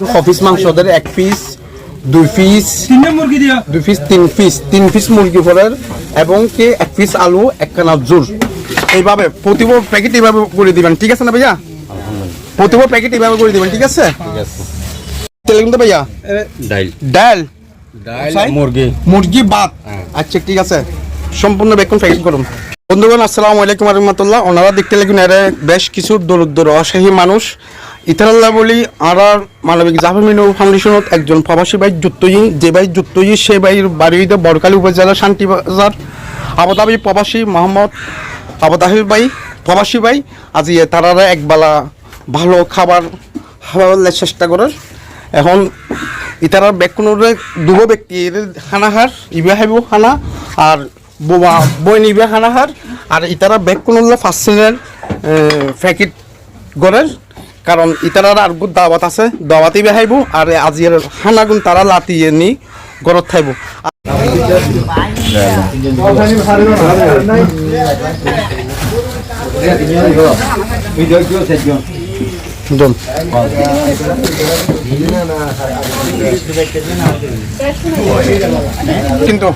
Office মাংস ওদের এক পিস দুই পিস মুরগি দিয়া? দুই পিস তিন পিস তিন পিস মুরগি ফলের এবং কি এক পিস আলু একখানা জোর এইভাবে প্রতিব প্যাকেট এইভাবে করে দিবেন ঠিক আছে না ভাইয়া? প্রতিব প্যাকেট এইভাবে করে দিবেন ঠিক আছে? তেল কিন্তু ভাইয়া? ডাইল। ডাল ডাইল মুরগি। মুরগি ভাত। আচ্ছা ঠিক আছে। সম্পূর্ণ বেকন প্যাকেট করুন। বন্ধুগণ আসসালামু আলাইকুম রহমতুল্লাহ ওনারা দেখতে লাগুন এরা বেশ কিছু দরিদ্র অসহায়ী মানুষ। ইতারাল্লাহ বলি আর মানবিক জাফর মিনু ফাউন্ডেশনত একজন প্রবাসী ভাই যুক্তই যে ভাই যুক্তই, সে ভাইয়ের বাড়ি হইতে বরকালী উপজেলা শান্তিবাজার আবুধাবি প্রবাসী মোহাম্মদ আবুদাহির ভাই, প্রবাসী ভাই। আজি তারা একবেলা ভালো খাবার খাওয়ার চেষ্টা করে। এখন ইতারার বেকুনরে দুবো ব্যক্তি হানাহার ইবে হাইব হানা আর বোমা বই নিবে হানাহার। আর ইতারা বেকুনলে ফার্স্ট প্যাকেট গড়ের কারণ ইতারার আর দাওয়াত আছে দাওয়াতি বেহাইব আর আজির হানাগুন তারা লাতিয়ে নি গড়ত থাইব। জন কিন্তু